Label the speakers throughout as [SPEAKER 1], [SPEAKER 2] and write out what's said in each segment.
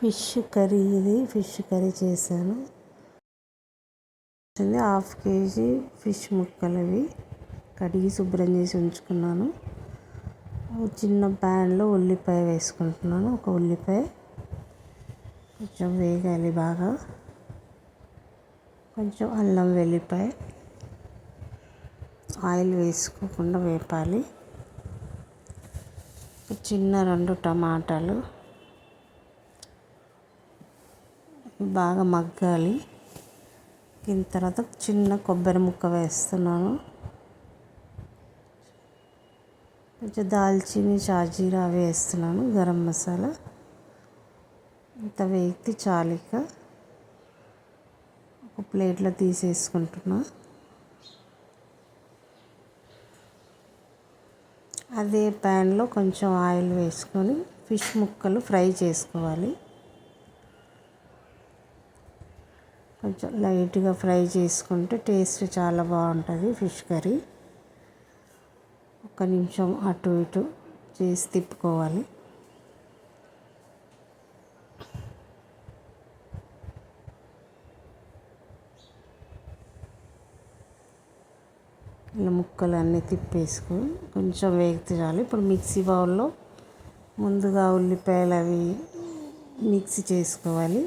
[SPEAKER 1] Fish curry ఇది fish curry చేశాను. Half KG fish ముక్కలు అవి కడిగి శుభ్రం చేసి ఉంచుకున్నాను. చిన్న ప్యాన్లో ఉల్లిపాయ వేసుకుంటున్నాను. ఒక ఉల్లిపాయ కొంచెం వేగాలి బాగా. కొంచెం అల్లం వెల్లిపాయ ఆయిల్ వేసుకోకుండా వేపాలి. చిన్న రెండు టమాటాలు బాగా మగ్గాలి. దీని తర్వాత చిన్న కొబ్బరి ముక్క వేస్తున్నాను. కొంచెం దాల్చిని షాజీరా వేస్తున్నాను గరం మసాలా. ఇంత వేగితే చాలిక ఒక ప్లేట్లో తీసేసుకుంటున్నా. అదే ప్యాన్లో కొంచెం ఆయిల్ వేసుకొని ఫిష్ ముక్కలు ఫ్రై చేసుకోవాలి. కొంచెం లైట్గా ఫ్రై చేసుకుంటే టేస్ట్ చాలా బాగుంటుంది ఫిష్ కర్రీ. ఒక నిమిషం అటు ఇటు చేసి తిప్పుకోవాలి. ఇలా ముక్కలు అన్నీ తిప్పేసుకొని కొంచెం వేగితే చాలు. ఇప్పుడు మిక్సీ బౌల్లో ముందుగా ఉల్లిపాయలు అవి మిక్సీ చేసుకోవాలి.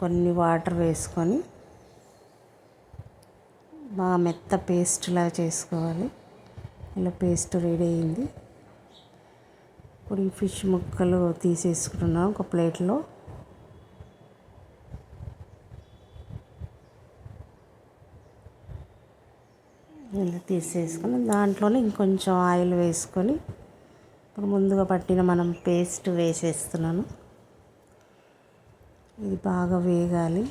[SPEAKER 1] కొన్ని వాటర్ వేసుకొని బాగా మెత్త పేస్ట్లా చేసుకోవాలి. ఇలా పేస్ట్ రెడీ అయింది. ఇప్పుడు ఈ ఫిష్ ముక్కలు తీసేసుకున్నాం ఒక ప్లేట్లో. ఇలా తీసేసుకొని దాంట్లోనే ఇంకొంచెం ఆయిల్ వేసుకొని ఇప్పుడు ముందుగా పట్టిన మనం పేస్ట్ వేసేస్తున్నాను. ఇది బాగా వేగాలి.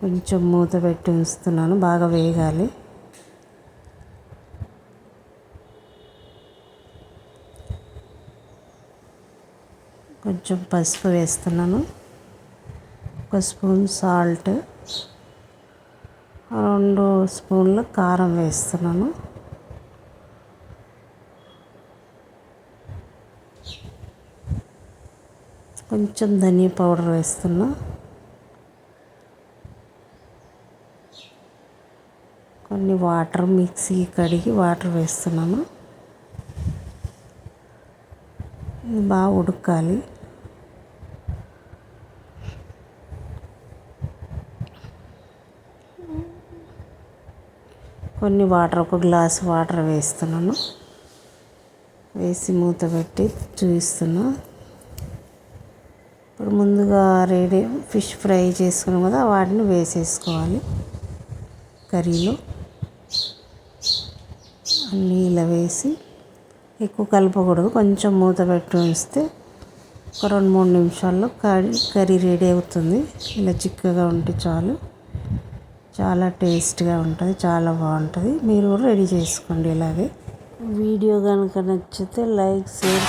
[SPEAKER 1] కొంచెం మూత పెట్టి ఉంచుతున్నాను బాగా వేగాలి. కొంచెం పసుపు వేస్తున్నాను. ఒక స్పూన్ సాల్ట్ రెండు స్పూన్లు కారం వేస్తున్నాను. కొంచెం ధనియా పౌడర్ వేస్తున్నా. కొన్ని వాటర్ మిక్సీ కడిగి వాటర్ వేస్తున్నాను. ఇది బాగా ఉడకాలి. కొన్ని వాటర్ ఒక గ్లాస్ వాటర్ వేస్తున్నాను. వేసి మూత పెట్టి చూపిస్తున్నా. ఇప్పుడు ముందుగా రెడీ ఫిష్ ఫ్రై చేసుకున్నాం కదా వాటిని వేసేసుకోవాలి. కర్రీలో అన్నీ ఇలా వేసి ఎక్కువ కలపకూడదు కొంచెం మూత పెట్టి ఉంచితే ఒక రెండు మూడు నిమిషాల్లో కర్రీ కర్రీ రెడీ అవుతుంది. ఇలా చిక్కగా ఉంటే చాలు. చాలా టేస్ట్గా ఉంటుంది చాలా బాగుంటుంది. మీరు కూడా రెడీ చేసుకోండి ఇలాగే. వీడియో కనుక నచ్చితే లైక్ షేర్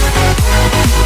[SPEAKER 1] Thank you.